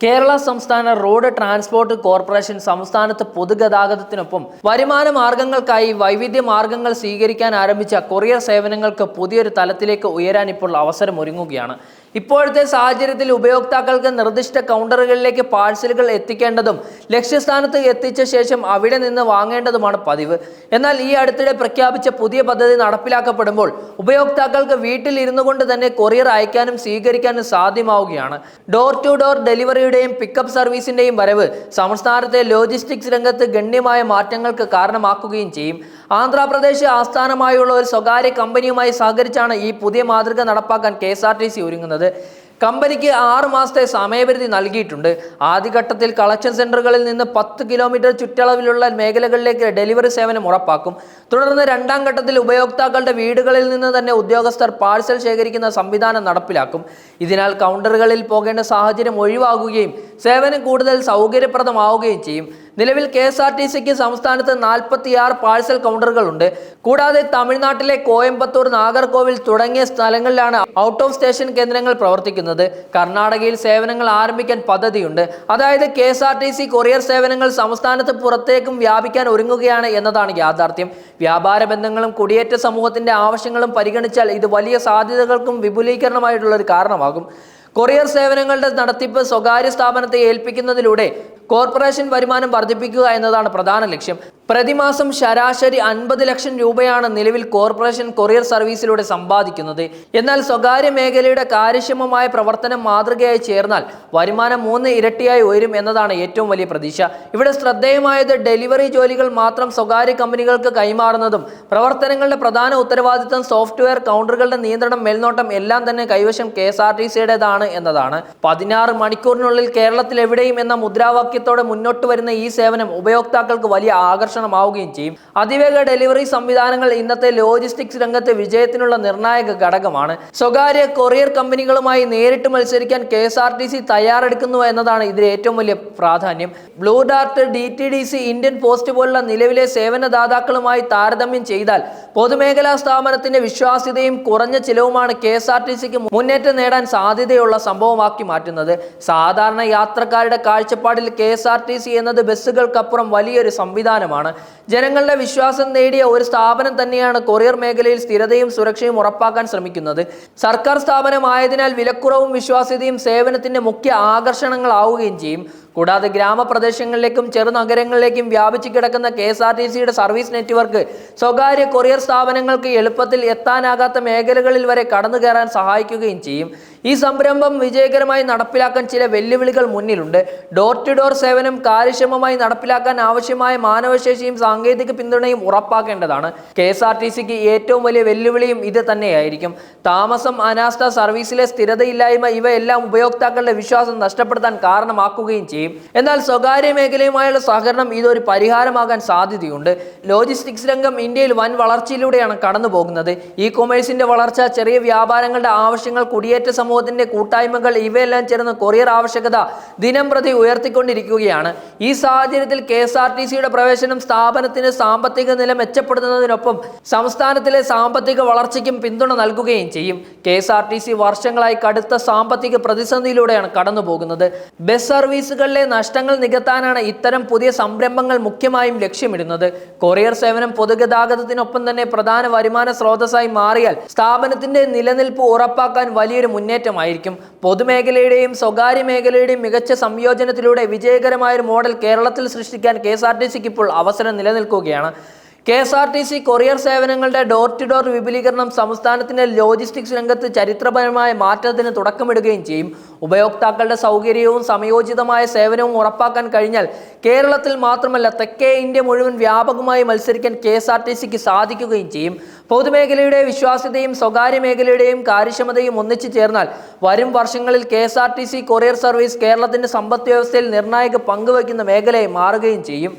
കേരള സംസ്ഥാന road transport corporation സംസ്ഥാനത്ത് പൊതുഗതാഗതത്തിനൊപ്പം വരുമാന മാർഗങ്ങൾക്കായി വൈവിധ്യ മാർഗങ്ങൾ സ്വീകരിക്കാൻ ആരംഭിച്ച കൊറിയർ സേവനങ്ങൾക്ക് പുതിയൊരു തലത്തിലേക്ക് ഉയരാൻ ഇപ്പോൾ അവസരം ഒരുങ്ങുകയാണ് ഇപ്പോഴത്തെ സാഹചര്യത്തിൽ ഉപയോക്താക്കൾക്ക് നിർദ്ദിഷ്ട കൗണ്ടറുകളിലേക്ക് പാഴ്സലുകൾ എത്തിക്കേണ്ടതും ലക്ഷ്യസ്ഥാനത്ത് എത്തിച്ച ശേഷം അവിടെ നിന്ന് വാങ്ങേണ്ടതുമാണ് പതിവ്. എന്നാൽ ഈ അടുത്തിടെ പ്രഖ്യാപിച്ച പുതിയ പദ്ധതി നടപ്പിലാക്കപ്പെടുമ്പോൾ ഉപയോക്താക്കൾക്ക് വീട്ടിൽ ഇരുന്നു കൊണ്ട് തന്നെ കൊറിയർ അയക്കാനും സ്വീകരിക്കാനും സാധ്യമാവുകയാണ്. ഡോർ ടു ഡോർ ഡെലിവറിയുടെയും പിക്കപ്പ് സർവീസിന്റെയും വരവ് സംസ്ഥാനത്തെ ലോജിസ്റ്റിക്സ് രംഗത്ത് ഗണ്യമായ മാറ്റങ്ങൾക്ക് കാരണമാക്കുകയും ചെയ്യും. ആന്ധ്രാപ്രദേശ് ആസ്ഥാനമായുള്ള ഒരു സ്വകാര്യ കമ്പനിയുമായി സഹകരിച്ചാണ് ഈ പുതിയ മാതൃക നടപ്പാക്കാൻ കെ ഒരുങ്ങുന്നത്. കമ്പനിക്ക് ആറ് മാസത്തെ സമയപരിധി നൽകിയിട്ടുണ്ട്. ആദ്യഘട്ടത്തിൽ കളക്ഷൻ സെന്ററുകളിൽ നിന്ന് പത്ത് കിലോമീറ്റർ ചുറ്റളവിലുള്ള മേഖലകളിലേക്ക് ഡെലിവറി സേവനം ഉറപ്പാക്കും. തുടർന്ന് രണ്ടാം ഘട്ടത്തിൽ ഉപയോക്താക്കളുടെ വീടുകളിൽ നിന്ന് തന്നെ ഉദ്യോഗസ്ഥർ പാഴ്സൽ ശേഖരിക്കുന്ന സംവിധാനം നടപ്പിലാക്കും. ഇതിനാൽ കൗണ്ടറുകളിൽ പോകേണ്ട സാഹചര്യം ഒഴിവാകുകയും സേവനം കൂടുതൽ സൗകര്യപ്രദമാവുകയും ചെയ്യും. നിലവിൽ കെ എസ് ആർ ടി സിക്ക് സംസ്ഥാനത്ത് നാൽപ്പത്തിയാറ് പാഴ്സൽ കൗണ്ടറുകളുണ്ട്. കൂടാതെ തമിഴ്നാട്ടിലെ കോയമ്പത്തൂർ നാഗർകോവിൽ തുടങ്ങിയ സ്ഥലങ്ങളിലാണ് ഔട്ട് ഓഫ് സ്റ്റേഷൻ കേന്ദ്രങ്ങൾ പ്രവർത്തിക്കുന്നത്. കർണാടകയിൽ സേവനങ്ങൾ ആരംഭിക്കാൻ പദ്ധതിയുണ്ട്. അതായത് K S R T C courier സേവനങ്ങൾ സംസ്ഥാനത്ത് പുറത്തേക്കും വ്യാപിക്കാൻ ഒരുങ്ങുകയാണ് എന്നതാണ് യാഥാർത്ഥ്യം. വ്യാപാര ബന്ധങ്ങളും കുടിയേറ്റ സമൂഹത്തിന്റെ ആവശ്യങ്ങളും പരിഗണിച്ചാൽ ഇത് വലിയ സാധ്യതകൾക്കും വിപുലീകരണമായിട്ടുള്ള ഒരു കാരണമാകും. കൊറിയർ സേവനങ്ങളുടെ നടത്തിപ്പ് സ്വകാര്യ സ്ഥാപനത്തെ ഏൽപ്പിക്കുന്നതിലൂടെ കോർപ്പറേഷൻ വരുമാനം വർദ്ധിപ്പിക്കുക എന്നതാണ് പ്രധാന ലക്ഷ്യം. പ്രതിമാസം ശരാശരി അൻപത് ലക്ഷം രൂപയാണ് നിലവിൽ കോർപ്പറേഷൻ കൊറിയർ സർവീസിലൂടെ സമ്പാദിക്കുന്നത്. എന്നാൽ സ്വകാര്യ മേഖലയുടെ കാര്യക്ഷമമായ പ്രവർത്തനം മാതൃകയായി ചേർന്നാൽ വരുമാനം മൂന്ന് ഇരട്ടിയായി ഉയരും എന്നതാണ് ഏറ്റവും വലിയ പ്രതീക്ഷ. ഇവിടെ ശ്രദ്ധേയമായത് ഡെലിവറി ജോലികൾ മാത്രം സ്വകാര്യ കമ്പനികൾക്ക് കൈമാറുന്നതും പ്രവർത്തനങ്ങളുടെ പ്രധാന ഉത്തരവാദിത്തം സോഫ്റ്റ്വെയർ കൗണ്ടറുകളുടെ നിയന്ത്രണം മേൽനോട്ടം എല്ലാം തന്നെ കൈവശം കെ എസ് ആർ ടി സിയുടേതാണ് എന്നതാണ്. പതിനാറ് മണിക്കൂറിനുള്ളിൽ കേരളത്തിൽ എവിടെയും എന്ന മുദ്രാവാക്യത്തോടെ മുന്നോട്ട് വരുന്ന ഈ സേവനം ഉപയോക്താക്കൾക്ക് വലിയ ആകർഷണമാവുകയും ചെയ്യും. അതിവേഗ ഡെലിവറി സംവിധാനങ്ങൾ ഇന്നത്തെ ലോജിസ്റ്റിക്സ് രംഗത്തെ വിജയത്തിനുള്ള നിർണായക ഘടകമാണ്. സ്വകാര്യ കൊറിയർ കമ്പനികളുമായി നേരിട്ട് മത്സരിക്കാൻ K S R T C തയ്യാറെടുക്കുന്നു എന്നതാണ് ഇതിൽ ഏറ്റവും വലിയ പ്രാധാന്യം. Blue Dart D T D C Indian Post പോലുള്ള നിലവിലെ സേവനദാതാക്കളുമായി താരതമ്യം ചെയ്താൽ പൊതുമേഖലാ സ്ഥാപനത്തിന്റെ വിശ്വാസ്യതയും കുറഞ്ഞ ചിലവുമാണ് കെ എസ് ആർ ടി സിക്ക് മുന്നേറ്റം നേടാൻ സാധ്യതയുള്ള സംഭവമാക്കി മാറ്റുന്നത്. സാധാരണ യാത്രക്കാരുടെ കാഴ്ചപ്പാടിൽ K S R T C എന്നത് ബസ്സുകൾക്കപ്പുറം വലിയൊരു സംവിധാനമാണ്. ജനങ്ങളുടെ വിശ്വാസം നേടിയ ഒരു സ്ഥാപനം തന്നെയാണ് കൊറിയർ മേഖലയിൽ സ്ഥിരതയും സുരക്ഷയും ഉറപ്പാക്കാൻ ശ്രമിക്കുന്നത്. സർക്കാർ സ്ഥാപനമായതിനാൽ വിലക്കുറവും വിശ്വാസ്യതയും സേവനത്തിന്റെ മുഖ്യ ആകർഷണങ്ങളാവുകയും ചെയ്യും. കൂടാതെ ഗ്രാമപ്രദേശങ്ങളിലേക്കും ചെറുനഗരങ്ങളിലേക്കും വ്യാപിച്ചു കിടക്കുന്ന കെ എസ് ആർ ടി സിയുടെ സർവീസ് നെറ്റ്വർക്ക് സ്വകാര്യ കൊറിയർ സ്ഥാപനങ്ങൾക്ക് എളുപ്പത്തിൽ എത്താനാകാത്ത മേഖലകളിൽ വരെ കടന്നു കയറാൻ സഹായിക്കുകയും ചെയ്യും. ഈ സംരംഭം വിജയകരമായി നടപ്പിലാക്കാൻ ചില വെല്ലുവിളികൾ മുന്നിലുണ്ട്. ഡോർ ടു ഡോർ സേവനം കാര്യക്ഷമമായി നടപ്പിലാക്കാൻ ആവശ്യമായ മാനവശേഷിയും സാങ്കേതിക പിന്തുണയും ഉറപ്പാക്കേണ്ടതാണ്. കെ എസ് ആർ ടി സിക്ക് ഏറ്റവും വലിയ വെല്ലുവിളിയും ഇത് തന്നെയായിരിക്കും. താമസം അനാസ്ഥ സർവീസിലെ സ്ഥിരതയില്ലായ്മ ഇവയെല്ലാം ഉപയോക്താക്കളുടെ വിശ്വാസം നഷ്ടപ്പെടുത്താൻ കാരണമാക്കുകയും ചെയ്യും. എന്നാൽ സ്വകാര്യ മേഖലയുമായുള്ള സഹകരണം ഇതൊരു പരിഹാരമാകാൻ സാധ്യതയുണ്ട്. ലോജിസ്റ്റിക്സ് രംഗം ഇന്ത്യയിൽ വൻ വളർച്ചയിലൂടെയാണ് കടന്നു പോകുന്നത് ഇ കൊമേഴ്സിന്റെ വളർച്ച ചെറിയ വ്യാപാരങ്ങളുടെ ആവശ്യങ്ങൾ കുടിയേറ്റ സമൂഹത്തിന്റെ കൂട്ടായ്മകൾ ഇവയെല്ലാം ചേർന്ന് കൊറിയർ ആവശ്യകത ദിനം പ്രതി ഉയർത്തിക്കൊണ്ടിരിക്കുകയാണ്. ഈ സാഹചര്യത്തിൽ കെ എസ് ആർ ടി സിയുടെ പ്രവേശനം സ്ഥാപനത്തിന് സാമ്പത്തിക നില മെച്ചപ്പെടുത്തുന്നതിനൊപ്പം സംസ്ഥാനത്തിലെ സാമ്പത്തിക വളർച്ചയ്ക്കും പിന്തുണ നൽകുകയും ചെയ്യും. K S R T C വർഷങ്ങളായി കടുത്ത സാമ്പത്തിക പ്രതിസന്ധിയിലൂടെയാണ് കടന്നു പോകുന്നത് ബസ് സർവീസുകളിലെ നഷ്ടങ്ങൾ നികത്താനാണ് ഇത്തരം പുതിയ സംരംഭങ്ങൾ മുഖ്യമായും ലക്ഷ്യമിടുന്നത്. കൊറിയർ സേവനം പൊതുഗതാഗതത്തിനൊപ്പം തന്നെ പ്രധാന വരുമാന സ്രോതസ്സായി മാറിയാൽ സ്ഥാപനത്തിന്റെ നിലനിൽപ്പ് ഉറപ്പാക്കാൻ വലിയൊരു മുന്നേറ്റമായിരിക്കും. പൊതുമേഖലയുടെയും സ്വകാര്യ മേഖലയുടെയും മികച്ച സംയോജനത്തിലൂടെ വിജയകരമായ ഒരു മോഡൽ കേരളത്തിൽ സൃഷ്ടിക്കാൻ കെ എസ് ആർ ടി സിക്ക് ഇപ്പോൾ അവസരം നിലനിൽക്കുകയാണ്. K S R T C courier സേവനങ്ങളുടെ ഡോർ ടു ഡോർ വിപുലീകരണം സംസ്ഥാനത്തിന്റെ ലോജിസ്റ്റിക്സ് രംഗത്ത് ചരിത്രപരമായ മാറ്റത്തിന് തുടക്കമിടുകയും ചെയ്യും. ഉപയോക്താക്കളുടെ സൗകര്യവും സമയോചിതമായ സേവനവും ഉറപ്പാക്കാൻ കഴിഞ്ഞാൽ കേരളത്തിൽ മാത്രമല്ല തെക്കേ ഇന്ത്യ മുഴുവൻ വ്യാപകമായി മത്സരിക്കാൻ കെ എസ് ആർ ടി സിക്ക് സാധിക്കുകയും ചെയ്യും. പൊതുമേഖലയുടെ വിശ്വാസ്യതയും സ്വകാര്യ മേഖലയുടെയും കാര്യക്ഷമതയും ഒന്നിച്ചു ചേർന്നാൽ വരും വർഷങ്ങളിൽ K S R T C courier service കേരളത്തിന്റെ സമ്പദ് വ്യവസ്ഥയിൽ നിർണായക പങ്കുവയ്ക്കുന്ന മേഖലയായി മാറുകയും ചെയ്യും.